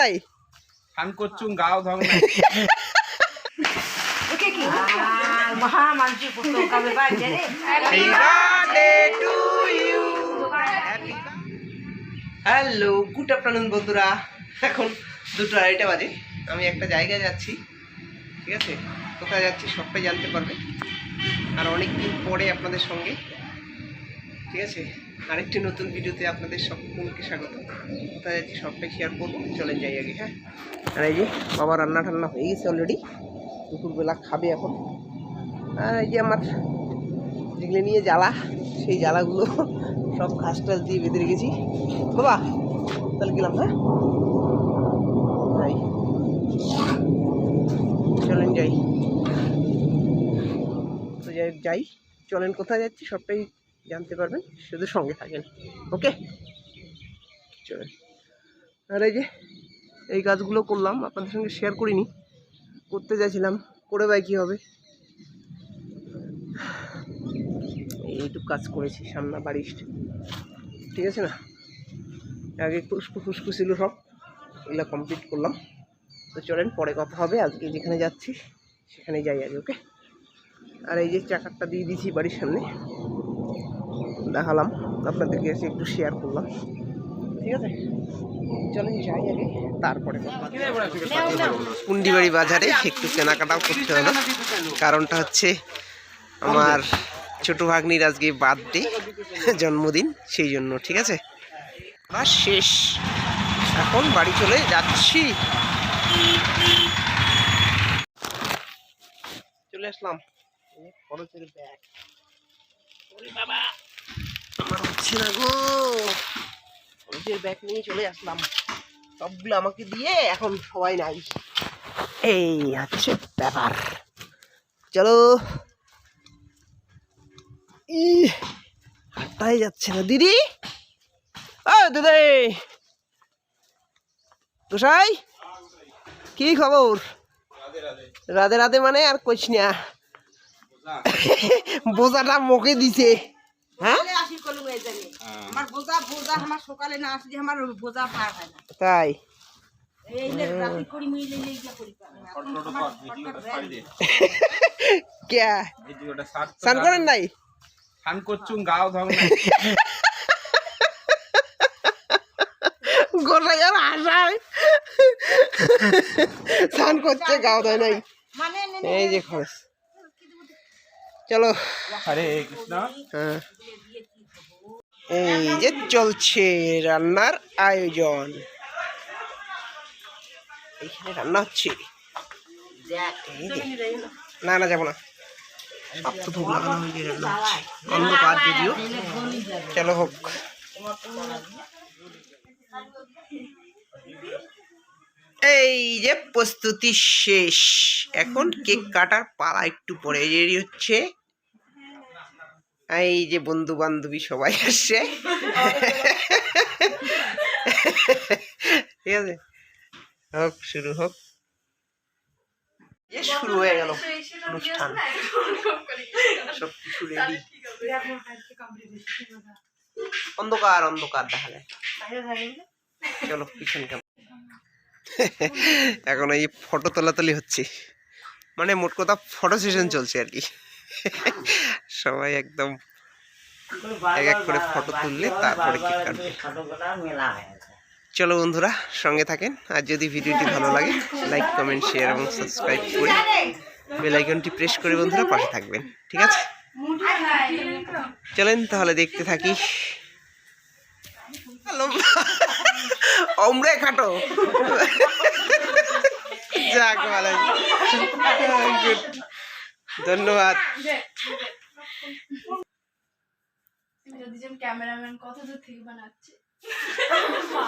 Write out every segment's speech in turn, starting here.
নাই। ফান করছুম গাও ধং নাই। হ্যালো গুড আফটারনুন বন্ধুরা। এখন দুটো আড়াইটা বাজে। আমি একটা জায়গায় যাচ্ছি ঠিক আছে? কোথায় যাচ্ছি সবটাই জানতে পারবে। আর অনেক দিন পরে আপনাদের সঙ্গে ঠিক আছে? আরেকটি নতুন ভিডিওতে আপনাদের সকলকে স্বাগত। কোথায় যাচ্ছি সবটাই শেয়ার করব, চলেন যাই আগে হ্যাঁ? আর এই যে, বাবা রান্না টান্না হয়ে গেছে অলরেডি দুপুরবেলা খাবে এখন। আর এই যে আমার যেগুলো নিয়ে জ্বালা, সেই জ্বালাগুলো সব ঘাস টাস দিয়ে বেঁধে রেখেছি। বাবা, তাহলে গেলাম হ্যাঁ? চলেন যাই। তো যাই যাই। চলেন, কোথায় যাচ্ছি? সবটাই জানতে পারবেন, শুধু সঙ্গে থাকেন। ওকে? চলেন। আর এই যে, এই কাজগুলো করলাম, আপনাদের সঙ্গে শেয়ার করিনি। করতে যাচ্ছিলাম করে ভাই কী হবে? এইটুকু কাজ করেছি, সামনা বাড়ির। ঠিক আছে না? আগে ফুসকু ফুসকু ছিল সব, এগুলো কমপ্লিট করলাম। তো চলেন, পরে কথা হবে, আজকে যেখানে যাচ্ছি, সেখানে যাই আগে, ওকে? আর এই যে চাকারটা দিয়ে দিয়েছি বাড়ির সামনে। দেখালাম আপনাদেরকে এসে একটু শেয়ার করলাম। ঠিক আছে? চলেন যাই আগে। তারপরে কুন্ডিবাড়ি বাজারে একটু কেনাকাটাও করতে হলো। কারণটা হচ্ছে আমার ছোট ভাগ্নির আজকে বার্থডে জন্মদিন সেই জন্য ঠিক আছে? আর শেষ। এখন বাড়ি চলে যাচ্ছি। চলে আসলাম। খরচের ব্যাগ বাবা! আমার হচ্ছে না গো। খরচের ব্যাগ নিয়ে চলে আসলাম। সবগুলো আমাকে দিয়ে এখন সবাই নাই। এই হচ্ছে ব্যাপার। চলো। ই হাঁটাই যাচ্ছে না। দিদি? ও দিদি। তুষাই? কি খবর? রাধে রাধে। মানে আর কইস না। বোঝাটা মুখে দিছে। হ্যাঁ? আসি কলু এই জানি আমার বোঝা বোঝা আমার সকালে না আসলে আমার বোঝা পার হয় না। তাই? সার্চ স্নান করেন নাই? করছুম গাও ধং নাই। গোসাই আর হাসায় স্নান করছে গাও দেয় নাই। মানে এই যে খরচ। চলো। হরে কৃষ্ণ। হ্যাঁ। এই যে চলছে রান্নার আয়োজন। এইখানে রান্না হচ্ছে। না না যাব না। সব তো ধূপ লাগানো হয়েছে রান্না হচ্ছে। অন্ধকার যদিও। চলো হোক। এই যে প্রস্তুতি শেষ। এখন কেক কাটার পালা একটু পরে। রেডি হচ্ছে এই যে বন্ধু বান্ধবী সবাই আসছে। ঠিক আছে? হোক, শুরু হোক। যে শুরু হয়ে গেল অনুষ্ঠান। সব কিছু রেডি অন্ধকার অন্ধকার, দেখা যায় চলো, পিছন এখন এই ফটো তোলাতুলি হচ্ছে। মানে মোট কথা ফটো সেশন চলছে আর কি। সবাই একদম এক এক করে ফটো তুললে তারপরে কেক কাটবে। চলো বন্ধুরা সঙ্গে থাকেন। আর যদি ভিডিওটি ভালো লাগে লাইক কমেন্ট শেয়ার এবং সাবস্ক্রাইব করে বেল আইকনটি প্রেস করে বন্ধুরা পাশে থাকবেন। ঠিক আছে? চলেন তাহলে দেখতে থাকি। অমরে খাটো। যাক ভালো। গুড ধন্যবাদ। ক্যামেরাম্যান কত দূর থেকে বানাচ্ছে।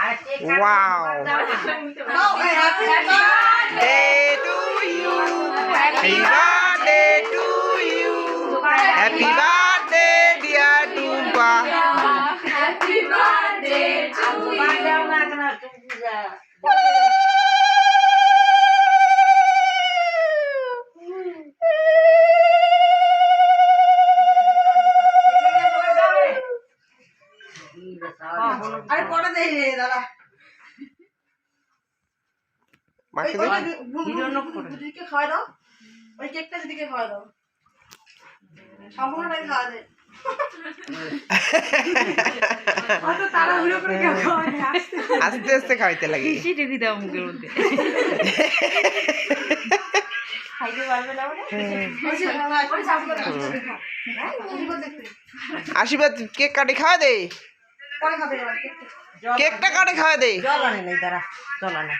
Wow. No, happy birthday to you. Happy birthday to you. Happy birthday, dear Tumba. Happy birthday to you. আস্তে আস্তে। খাইতে লাগে। দাও মুখের মধ্যে। খাইতে পারবে না বলে আশীর্বাদ কেক কাটে খাওয়া দে। কেকটা। কেকটা কাটে খাওয়া দে। জল আনে নাই দাঁড়া জল আনে।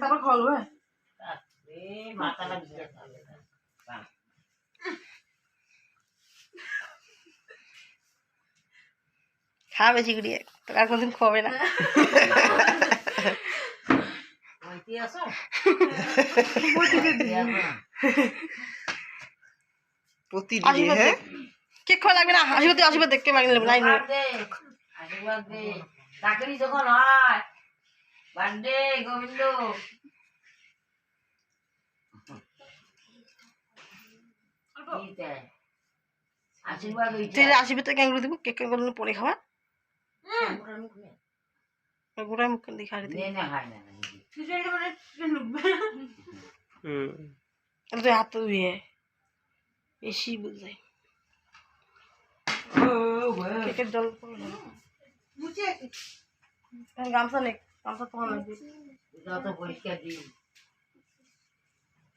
তারপর খাওয়াবো খাবে চিকুড়িয়ে তো আর কোনদিন খাবে না। প্রতিদিন হ্যাঁ? কেক খাওয়া লাগবে না? আশীর্বাদ আশীর্বাদ দেখতে চাকরি যখন হয় বার্থডে গোবিন্দ। আশীর্বাদ তুই আশীর্বাদ দিব কেক ক্যাঙ্গুলো পরে খাওয়া গোড়ায় মুখ দেখা দিতে হুম। তুই হাত ধুয়ে বেশি বুঝাই। কেকের জল গামছা নেই তোমার লাগবে যত পরিষ্কার দিই।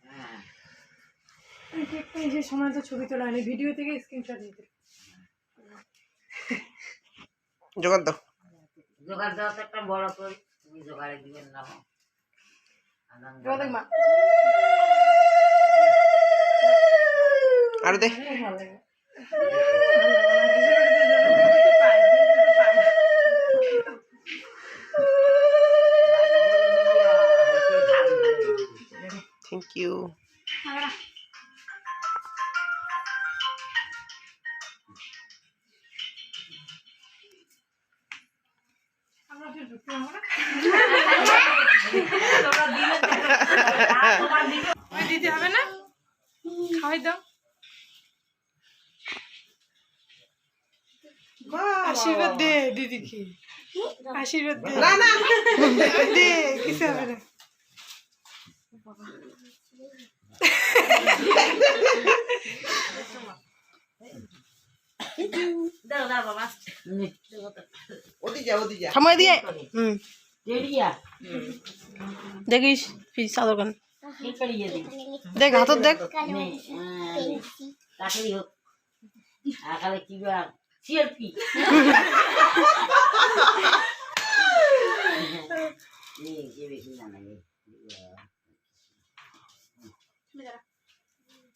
হ্যাঁ। সময় তো ছবি তোলা হয়নি ভিডিও থেকে স্ক্রিনশট নিতে জোগাড় দাও। জোগাড় দেওয়া একটা বড় করি তুমি জোগাড়ে দিবেন না আর দে ভালো লাগে থ্যাংক ইউ দিতে হবে না খাওয়াই দাও আশীর্বাদ দে দিদিকে আশীর্বাদ দে। না না। দে কিছু হবে না দাও দাও বাবা ওদি যা ওদি যা থামাই দিয়ে দেখিস ফিস চাদর কান। কি করিয়ে দিই দেখ হাতত দেখ। চাকরি হোক। আকালে কি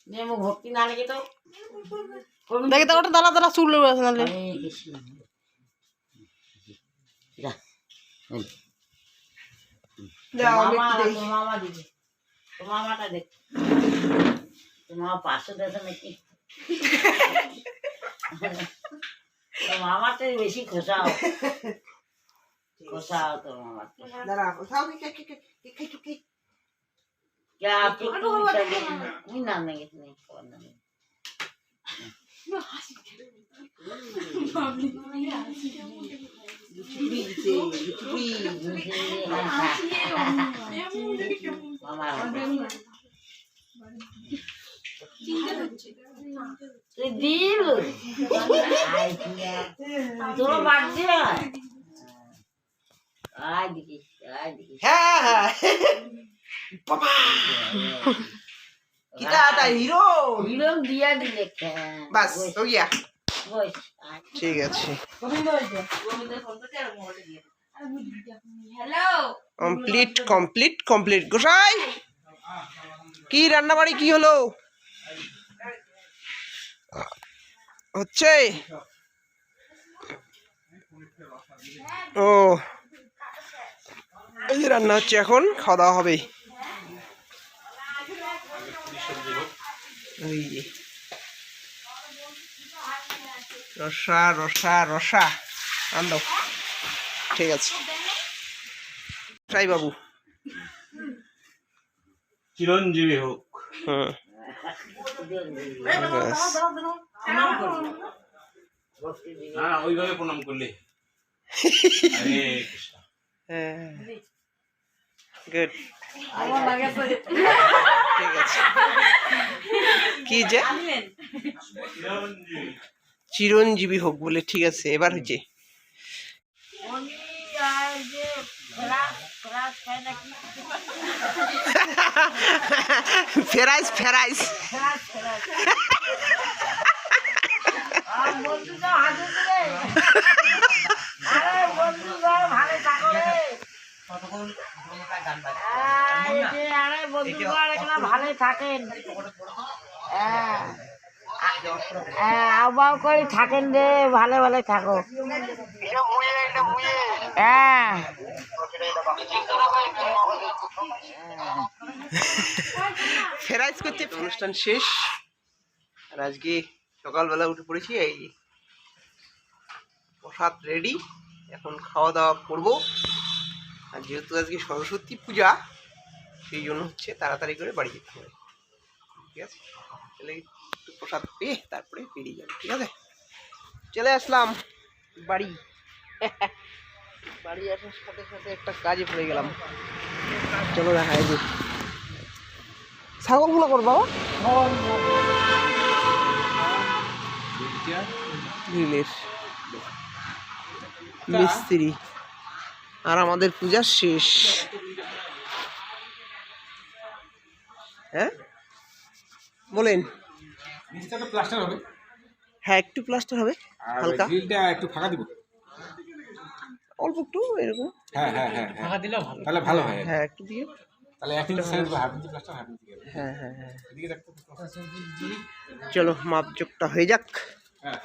না লেগে তো। দেখে তো ওটা দাঁড়া দাঁড়া চুল আছে আমি মামা মামা দিদি মামাটা দেখ তোমার পাঁচশো দেশে নাকি? তোর বেশি খোসাও খোসাও তোর মামার দাঁড়া খাও Ya artık bu işe İnanma gitmeyin. Değil. Sonra baktı. Hadi git, hadi git. Ha ha. বাবা কিটা আটা হিরো হিরো দিয়া দিলে বাস তো গিয়া ঠিক আছে কমপ্লিট কমপ্লিট কমপ্লিট গোসাই কি রান্নাবাড়ি কি হলো হচ্ছে ও এই রান্না হচ্ছে এখন খাওয়া দাওয়া হবে। যে। রসা রসা রসা। আন ঠিক আছে। সাই বাবু। চিরঞ্জীবী হোক। না ওইভাবে প্রণাম করলে। হ্যাঁ। গুড ঠিক আছে। কি যে? চিরঞ্জীবী হোক বলে ঠিক আছে এবার হচ্ছে। ফেরাইস ফেরাইস ফ্রাস ফ্রাস আর বন্ধু যাও হাতে দিলে আরে বন্ধু যাও ভালো থাকো রে আহ, এই যে, আরে এখানে থাকেন। হ্যাঁ। আবাও করে থাকেন রে ভালো ভালো থাকো। হ্যাঁ ফেরাইস করতে। অনুষ্ঠান শেষ। আর আজকে সকালবেলা উঠে পড়েছি এই প্রসাদ রেডি। এখন খাওয়া দাওয়া করব। আর যেহেতু আজকে সরস্বতী পূজা সেই জন্য হচ্ছে তাড়াতাড়ি করে বাড়ি যেতে হবে। ঠিক আছে? তাহলে একটু প্রসাদ পেয়ে তারপরে বেরিয়ে যাব, ঠিক আছে? চলে আসলাম বাড়ি। বাড়ি আসার সাথে সাথে একটা কাজে পড়ে গেলাম। চলো দেখা এই ছাগলগুলো কর বাবা। মিস্ত্রি। আর আমাদের পূজা শেষ। হ্যাঁ? বলেন। নিচটা তো প্লাস্টার হবে। হ্যাঁ একটু প্লাস্টার হবে হালকা। গ্রিলটা একটু ফাঁকা দিব। অল্প একটু এরকম। হ্যাঁ হ্যাঁ হ্যাঁ ফাঁকা দিলেও ভালো। তাহলে ভালো হয়। হ্যাঁ একটু দিয়ে। তাহলে এক ইঞ্চি সাইজ বা half inch plaster half inch হ্যাঁ হ্যাঁ হ্যাঁ। চলো মাপজোকটা হয়ে যাক। হ্যাঁ।